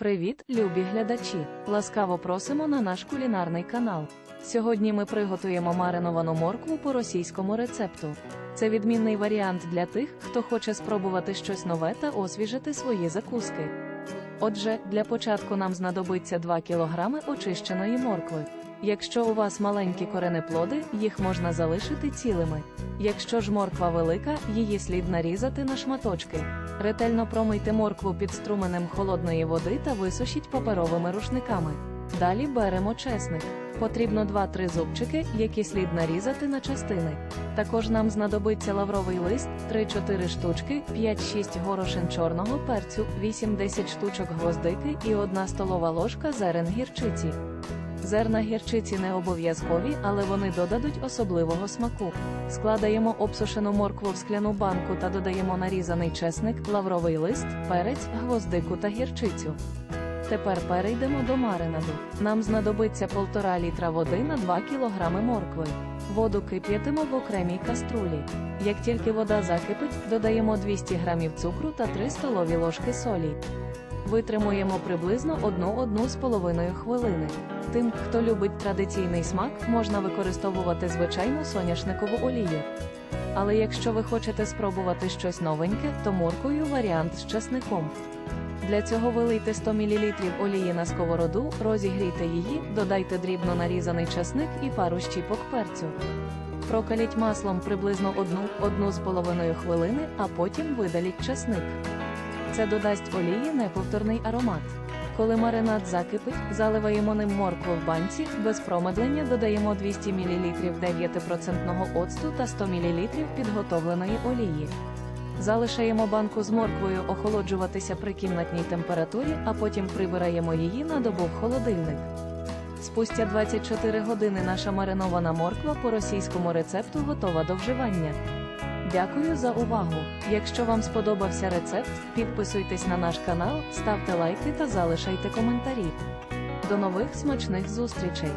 Привіт, любі глядачі! Ласкаво просимо на наш кулінарний канал. Сьогодні ми приготуємо мариновану моркву по російському рецепту. Це відмінний варіант для тих, хто хоче спробувати щось нове та освіжити свої закуски. Отже, для початку нам знадобиться 2 кг очищеної моркви. Якщо у вас маленькі коренеплоди, їх можна залишити цілими. Якщо ж морква велика, її слід нарізати на шматочки. Ретельно промийте моркву під струменем холодної води та висушіть паперовими рушниками. Далі беремо чесник. Потрібно 2-3 зубчики, які слід нарізати на частини. Також нам знадобиться лавровий лист, 3-4 штучки, 5-6 горошин чорного перцю, 8-10 штучок гвоздики і 1 столова ложка зерен гірчиці. Зерна гірчиці не обов'язкові, але вони додадуть особливого смаку. Складаємо обсушену моркву в скляну банку та додаємо нарізаний чесник, лавровий лист, перець, гвоздику та гірчицю. Тепер перейдемо до маринаду. Нам знадобиться 1,5 літра води на 2 кг моркви. Воду кип'ятимо в окремій каструлі. Як тільки вода закипить, додаємо 200 г цукру та 3 столові ложки солі. Витримуємо приблизно 1-1 з половиною хвилини. Тим, хто любить традиційний смак, можна використовувати звичайну соняшникову олію. Але якщо ви хочете спробувати щось новеньке, то моркою варіант з часником. Для цього вилийте 100 мл олії на сковороду, розігрійте її, додайте дрібно нарізаний часник і пару щіпок перцю. Прокаліть маслом приблизно 1-1 з половиною хвилини, а потім видаліть часник. Це додасть олії неповторний аромат. Коли маринад закипить, заливаємо ним моркву в банці, без промедлення додаємо 200 мл 9% оцту та 100 мл підготовленої олії. Залишаємо банку з морквою охолоджуватися при кімнатній температурі, а потім прибираємо її на добу в холодильник. Спустя 24 години наша маринована морква по російському рецепту готова до вживання. Дякую за увагу! Якщо вам сподобався рецепт, підписуйтесь на наш канал, ставте лайки та залишайте коментарі. До нових смачних зустрічей!